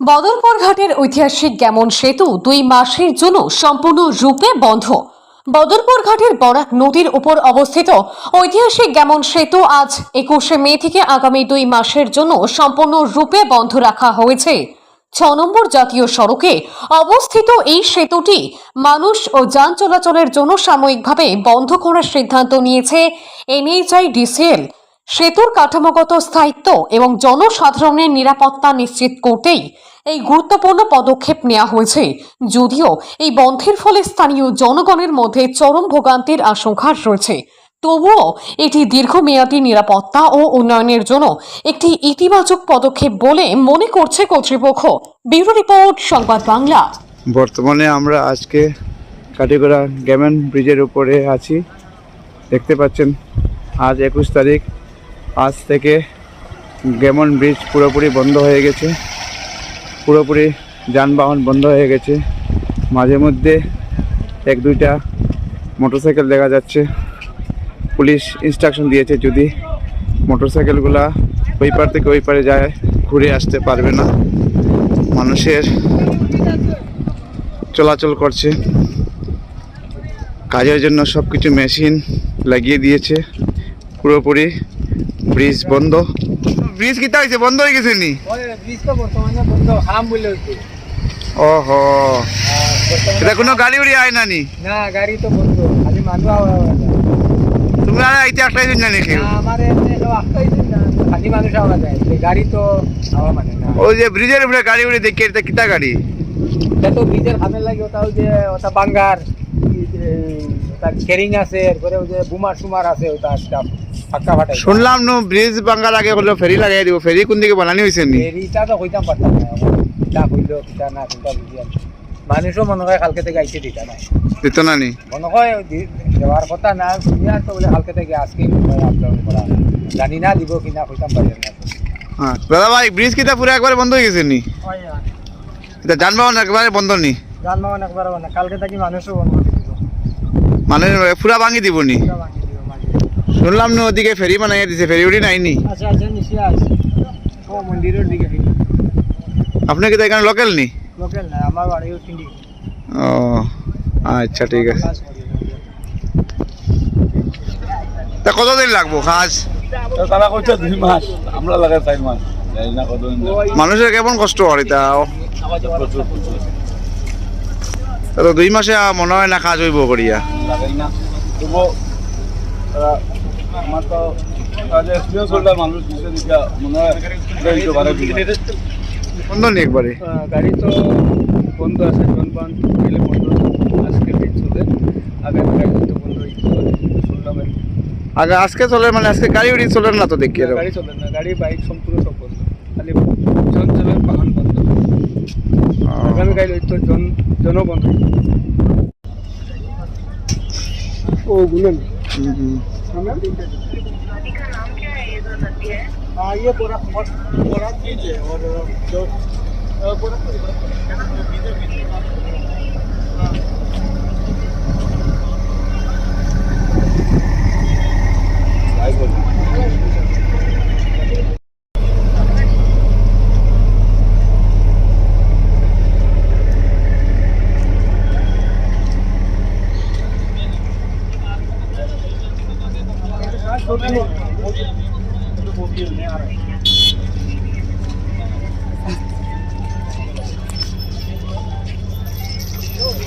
বদরপুর ঘাটের ঐতিহাসিক গ্যামন সেতু দুই মাসের জন্য সম্পূর্ণ রূপে বন্ধ। বদরপুর ঘাটের বরাক নদীর উপর অবস্থিত ঐতিহাসিক গ্যামন সেতু আজ একুশে মে থেকে আগামী দুই মাসের জন্য সম্পূর্ণ রূপে বন্ধ রাখা হয়েছে। ছ নম্বর জাতীয় সড়কে অবস্থিত এই সেতুটি মানুষ ও যান চলাচলের জন্য সাময়িকভাবে বন্ধ করার সিদ্ধান্ত নিয়েছে এনএইচআই ডিসিএল সেতুর কাঠামোগত স্থায়িত্ব এবং জনসাধারণের নিরাপত্তা নিশ্চিত করতেই এই গুরুত্বপূর্ণ পদক্ষেপ নেওয়া হয়েছে। যদিও এই বন্ধের ফলে স্থানীয় জনগণের মধ্যে চরম ভোগান্তির আশঙ্কা রয়েছে। তবুও এটি দীর্ঘমেয়াদী নিরাপত্তা ও উন্নয়নের জন্য একটি ইতিবাচক পদক্ষেপ বলে মনে করছে কর্তৃপক্ষ। ব্যুরো রিপোর্ট, সংবাদ বাংলা। বর্তমানে আমরা আজকে কাটিগড়া গ্যামেন ব্রিজের উপরে আছি। দেখতে পাচ্ছেন, আজ একুশ তারিখ। আজ থেকে গ্যামন ব্রিজ পুরোপুরি বন্ধ হয়ে গেছে। পুরোপুরি যানবাহন বন্ধ হয়ে গেছে। মাঝে মধ্যে এক দুইটা মোটরসাইকেল দেখা যাচ্ছে। পুলিশ ইনস্ট্রাকশন দিয়েছে যদি মোটরসাইকেলগুলা ওই পার থেকে ওই পারে যায়, ঘুরে আসতে পারবে না। মানুষের চলাচল করছে। কাজের জন্য সব কিছু মেশিন লাগিয়ে দিয়েছে। পুরোপুরি ব্রিজ বন্ধ। ব্রিজ কিতা হয়েছে বন্ধ হয়ে গেছে নি? ব্রিজ তো বর্তমানে বন্ধ হাম বলে হচ্ছে ওহো। এটা কোনো গাড়ি উড়ি আয় না নি? না গাড়ি তো বন্ধ খালি মানুষ আওয়া আওয়া যায়। তুমি আর আইতে একটাই দিন না, আমার এমনি সব আসতেই না খালি মানুষ আওয়া যায়। গাড়ি তো আওয়া মানে না। ওই যে ব্রিজের উপরে গাড়ি উড়ি দেখি এটা কিতা গাড়ি? এটা তো ব্রিজের খামে লাগে ওটা ওই যে ওটা বাঙ্গার ওটা কেরিং আছে এরপরে ওই যে বুমার সুমার আছে ওটা ফাটাই শুনলাম নো ব্রিজ ভাঙ্গার আগে হলো ফেরি লাগাই দিব। ফেরি কোন দিকে বানানি হয়েছে নি? ফেরিটা তো কইতাম পারতাম না। কিতা কইলো না কিতা বুঝিয়াম মানুষও মনে হয় কালকে থেকে আইসে দিতা না দিত না নি? মনে হয় দেওয়ার কথা না তো বলে কালকে থেকে আজকে আপলোড করা জানি না দিব কিনা কইতাম পারি না। হ্যাঁ দাদা ভাই ব্রিজ কিতা পুরো একবারে বন্ধ হয়ে গেছে নি? এটা যানবাহন একবারে বন্ধ নি? যানবাহন একবার কালকে থেকে মানুষও অনুমতি দিব মানে পুরা ভাঙি দিব নি? পুরা। শুনলাম না ওদিকে ফেরি বানাই দিছে ফেরি উড়ি নাইনি আচ্ছা আচ্ছা মন্দিরের দিকে আপনি কি তো এখানে লোকাল নি? লোকাল না আমার বাড়িও ও আচ্ছা ঠিক আছে। তা কতদিন লাগবো কাজ? তারা কইছে দুই মাস আমরা লাগে চার মাস। মানুষের কেমন কষ্ট হয় তা? তো দুই মাসে মনে হয় না কাজ হইব করিয়া। লাগাই না। আমার তো এক্সপিরিয়েন্স হোল্ডার মানুষ মনে হয়। বন্ধ নি একবারে? গাড়ি তো বন্ধ আছে জনবান গেলে বন্ধ আজকে দিন চলে আগে গাড়ি তো বন্ধ হয়েছে শুনলাম আগে আজকে চলে মানে আজকে গাড়ি উড়ি চলে না তো দেখি। গাড়ি চলে না গাড়ি বাইক সম্পূর্ণ সব বন্ধ। খালি জন চলে বাহন বন্ধ। ও, আগামীকাল ওই তো জন জন বন্ধ ও হুম, हाँ मैम का नाम क्या है ये हाँ ये बोरा बोरा ब्रिज है और जो बोरा छोटे